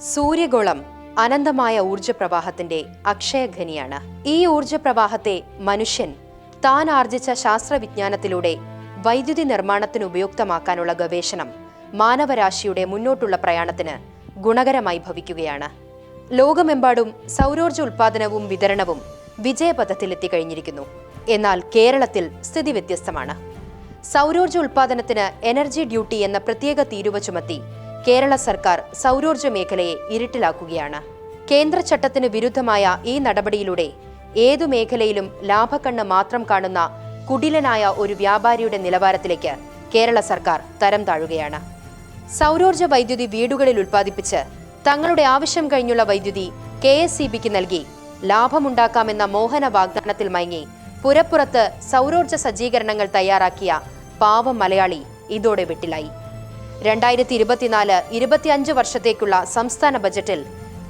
സൂര്യഗോളം അനന്തമായ ഊർജപ്രവാഹത്തിന്റെ അക്ഷയഖനിയാണ്. ഈ ഊർജപ്രവാഹത്തെ മനുഷ്യൻ താൻ ആർജിച്ച ശാസ്ത്രവിജ്ഞാനത്തിലൂടെ വൈദ്യുതി നിർമ്മാണത്തിന് ഉപയുക്തമാക്കാനുള്ള ഗവേഷണം മാനവരാശിയുടെ മുന്നോട്ടുള്ള പ്രയാണത്തിന് ഗുണകരമായി ഭവിക്കുകയാണ്. ലോകമെമ്പാടും സൗരോർജ ഉൽപാദനവും വിതരണവും വിജയപഥത്തിലെത്തിക്കഴിഞ്ഞിരിക്കുന്നു. എന്നാൽ കേരളത്തിൽ സ്ഥിതി വ്യത്യസ്തമാണ്. സൗരോർജ ഉൽപാദനത്തിന് എനർജി ഡ്യൂട്ടി എന്ന പ്രത്യേക തീരുവ ചുമത്തി കേരള സർക്കാർ സൗരോർജ മേഖലയെ ഇരുട്ടിലാക്കുകയാണ്. കേന്ദ്ര ചട്ടത്തിന് വിരുദ്ധമായ ഈ നടപടിയിലൂടെ ഏതു മേഖലയിലും ലാഭക്കണ്ണ് മാത്രം കാണുന്ന കുടിലനായ ഒരു വ്യാപാരിയുടെ നിലവാരത്തിലേക്ക് കേരള സർക്കാർ തരം താഴുകയാണ്. സൗരോർജ വൈദ്യുതി വീടുകളിൽ ഉൽപ്പാദിപ്പിച്ച് തങ്ങളുടെ ആവശ്യം കഴിഞ്ഞുള്ള വൈദ്യുതി കെ എസ് സി ബിക്ക് നൽകി ലാഭമുണ്ടാക്കാമെന്ന മോഹന വാഗ്ദാനത്തിൽ മയങ്ങി പുരപ്പുറത്ത് സൗരോർജ സജ്ജീകരണങ്ങൾ തയ്യാറാക്കിയ പാവം മലയാളി ഇതോടെ വെട്ടിലായി. രണ്ടായിരത്തി ഇരുപത്തിനാല് ഇരുപത്തിയഞ്ച് വർഷത്തേക്കുള്ള സംസ്ഥാന ബജറ്റിൽ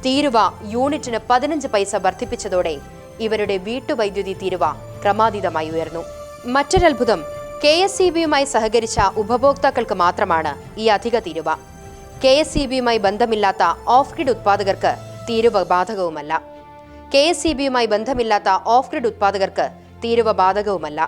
തീരുവ യൂണിറ്റിന് പതിനഞ്ച് പൈസ വർദ്ധിപ്പിച്ചതോടെ ഇവരുടെ വീട്ടുവൈദ്യുതി തീരുവ ക്രമാതീതമായി ഉയർന്നു. മറ്റൊരത്ഭുതം കെ എസ് സി ബിയുമായി സഹകരിച്ച ഉപഭോക്താക്കൾക്ക് മാത്രമാണ് ഈ അധിക തീരുവ. കെ എസ് സി ബിയുമായി ബന്ധമില്ലാത്ത ഓഫ് ഗ്രിഡ് ഉത്പാദകർക്ക് തീരുവ ബാധകവുമല്ല. കെ എസ് സി ബിയുമായി ബന്ധമില്ലാത്ത ഓഫ് ഗ്രിഡ് ഉത്പാദകർക്ക് തീരുവ ബാധകവുമല്ല.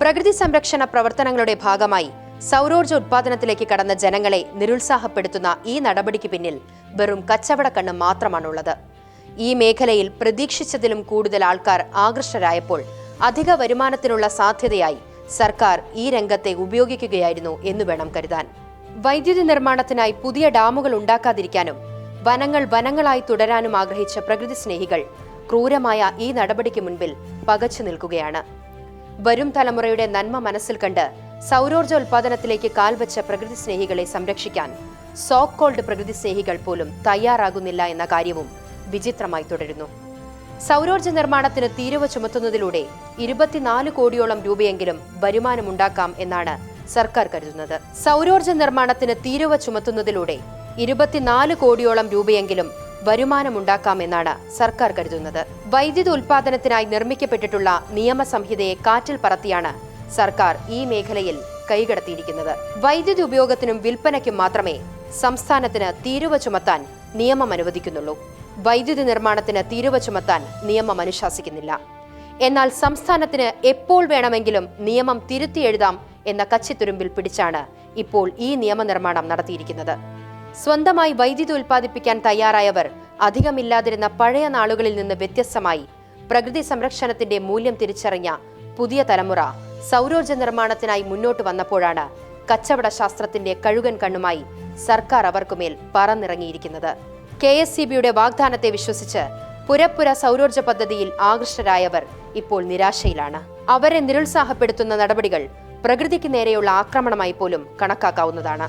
പ്രകൃതി സംരക്ഷണ പ്രവർത്തനങ്ങളുടെ ഭാഗമായി സൗരോർജ ഉത്പാദനത്തിലേക്ക് കടന്ന ജനങ്ങളെ നിരുത്സാഹപ്പെടുത്തുന്ന ഈ നടപടിക്ക് പിന്നിൽ വെറും കച്ചവടക്കണ്ണ് മാത്രമാണുള്ളത്. ഈ മേഖലയിൽ പ്രതീക്ഷിച്ചതിലും കൂടുതൽ ആൾക്കാർ ആകൃഷ്ടരായപ്പോൾ അധിക വരുമാനത്തിനുള്ള സാധ്യതയായി സർക്കാർ ഈ രംഗത്തെ ഉപയോഗിക്കുകയായിരുന്നു എന്ന് വേണം കരുതാൻ. വൈദ്യുതി നിർമ്മാണത്തിനായി പുതിയ ഡാമുകൾ ഉണ്ടാക്കാതിരിക്കാനും വനങ്ങൾ വനങ്ങളായി തുടരാനും ആഗ്രഹിച്ച പ്രകൃതി സ്നേഹികൾ ക്രൂരമായ ഈ നടപടിക്ക് മുൻപിൽ പകച്ചു നിൽക്കുകയാണ്. വരും തലമുറയുടെ നന്മ മനസ്സിൽ കണ്ട് സൗരോർജ ഉൽപാദനത്തിലേക്ക് കാൽവച്ച പ്രകൃതി സ്നേഹികളെ സംരക്ഷിക്കാൻ സോക്ക് കോൾഡ് പ്രകൃതി സ്നേഹികൾ പോലും തയ്യാറാകുന്നില്ല എന്ന കാര്യവും വിചിത്രമായി തുടരുന്നു. സൗരോർജ നിർമ്മാണത്തിന് തീരുവ ചുമത്തുന്നതിലൂടെ ഇരുപത്തിനാല് കോടിയോളം രൂപയെങ്കിലും വരുമാനമുണ്ടാക്കാം എന്നാണ് സർക്കാർ കരുതുന്നത്. സൗരോർജ നിർമ്മാണത്തിന് തീരുവ ചുമത്തുന്നതിലൂടെ ഇരുപത്തിനാല് കോടിയോളം രൂപയെങ്കിലും വരുമാനമുണ്ടാക്കാമെന്നാണ് സർക്കാർ കരുതുന്നത്. വൈദ്യുതി ഉൽപാദനത്തിനായി നിർമ്മിക്കപ്പെട്ടിട്ടുള്ള നിയമസംഹിതയെ കാറ്റിൽ പറത്തിയാണ് സർക്കാർ ഈ മേഖലയിൽ കൈകടത്തിയിരിക്കുന്നത്. വൈദ്യുതി ഉപയോഗത്തിനും വിൽപ്പനയ്ക്കും മാത്രമേ സംസ്ഥാനത്തിന് തീരുവ ചുമത്താൻ നിയമം അനുവദിക്കുന്നുള്ളൂ. വൈദ്യുതി നിർമ്മാണത്തിന് തീരുവ ചുമത്താൻ നിയമം അനുശാസിക്കുന്നില്ല. എന്നാൽ സംസ്ഥാനത്തിന് എപ്പോൾ വേണമെങ്കിലും നിയമം തിരുത്തി എഴുതാം എന്ന കച്ചിത്തുരുമ്പിൽ പിടിച്ചാണ് ഇപ്പോൾ ഈ നിയമനിർമ്മാണം നടത്തിയിരിക്കുന്നത്. സ്വന്തമായി വൈദ്യുതി ഉൽപ്പാദിപ്പിക്കാൻ തയ്യാറായവർ അധികമില്ലാതിരുന്ന പഴയ നാളുകളിൽ നിന്ന് വ്യത്യസ്തമായി പ്രകൃതി സംരക്ഷണത്തിന്റെ മൂല്യം തിരിച്ചറിഞ്ഞ പുതിയ തലമുറ സൗരോർജ നിർമ്മാണത്തിനായി മുന്നോട്ട് വന്നപ്പോഴാണ് കച്ചവട ശാസ്ത്രത്തിന്റെ കഴുകൻ കണ്ണുമായി സർക്കാർ അവർക്കുമേൽ പറന്നിറങ്ങിയിരിക്കുന്നത്. കെ എസ് സി ബിയുടെ വാഗ്ദാനത്തെ വിശ്വസിച്ച് പുരപ്പുര സൗരോർജ പദ്ധതിയിൽ ആകൃഷ്ടരായവർ ഇപ്പോൾ നിരാശയിലാണ്. അവരെ നിരുത്സാഹപ്പെടുത്തുന്ന നടപടികൾ പ്രകൃതിക്ക് നേരെയുള്ള ആക്രമണമായി പോലും കണക്കാക്കാവുന്നതാണ്.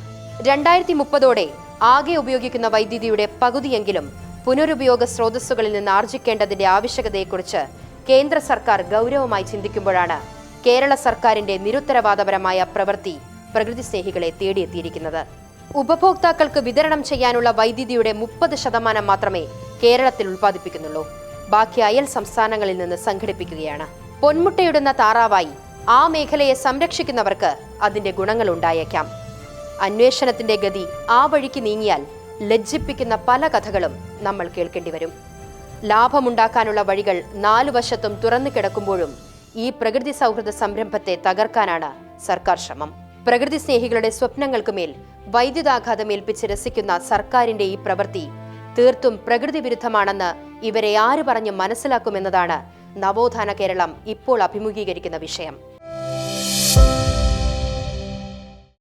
രണ്ടായിരത്തി മുപ്പതോടെ ആകെ ഉപയോഗിക്കുന്ന വൈദ്യുതിയുടെ പകുതിയെങ്കിലും പുനരുപയോഗ സ്രോതസ്സുകളിൽ നിന്ന് ആർജിക്കേണ്ടതിന്റെ ആവശ്യകതയെക്കുറിച്ച് കേന്ദ്ര സർക്കാർ ഗൗരവമായി ചിന്തിക്കുമ്പോഴാണ് കേരള സർക്കാരിന്റെ നിരുത്തരവാദപരമായ പ്രവൃത്തി പ്രകൃതി സ്നേഹികളെ തേടിയെത്തിയിരിക്കുന്നത്. ഉപഭോക്താക്കൾക്ക് വിതരണം ചെയ്യാനുള്ള വൈദ്യുതിയുടെ മുപ്പത് ശതമാനം മാത്രമേ കേരളത്തിൽ ഉൽപ്പാദിപ്പിക്കുന്നുള്ളൂ. ബാക്കി അയൽ സംസ്ഥാനങ്ങളിൽ നിന്ന് സംഘടിപ്പിക്കുകയാണ്. പൊന്മുട്ടയിടുന്ന താറാവായി ആ മേഖലയെ സംരക്ഷിക്കുന്നവർക്ക് അതിന്റെ ഗുണങ്ങൾ ഉണ്ടായേക്കാം. അന്വേഷണത്തിന്റെ ഗതി ആ വഴിക്ക് നീങ്ങിയാൽ ലജ്ജിപ്പിക്കുന്ന പല കഥകളും നമ്മൾ കേൾക്കേണ്ടി വരും. ലാഭമുണ്ടാക്കാനുള്ള വഴികൾ നാലു വശത്തും തുറന്നു കിടക്കുമ്പോഴും ഈ പ്രകൃതി സൗഹൃദ സംരംഭത്തെ തകർക്കാനാണ് സർക്കാർ ശ്രമം. പ്രകൃതി സ്നേഹികളുടെ സ്വപ്നങ്ങൾക്ക് മേൽ വൈദ്യുതാഘാതം ഏൽപ്പിച്ച് രസിക്കുന്ന സർക്കാരിന്റെ ഈ പ്രവൃത്തി തീർത്തും പ്രകൃതി വിരുദ്ധമാണെന്ന് ഇവരെ ആര് പറഞ്ഞ് മനസ്സിലാക്കുമെന്നതാണ് നവോത്ഥാന കേരളം ഇപ്പോൾ അഭിമുഖീകരിക്കുന്ന വിഷയം.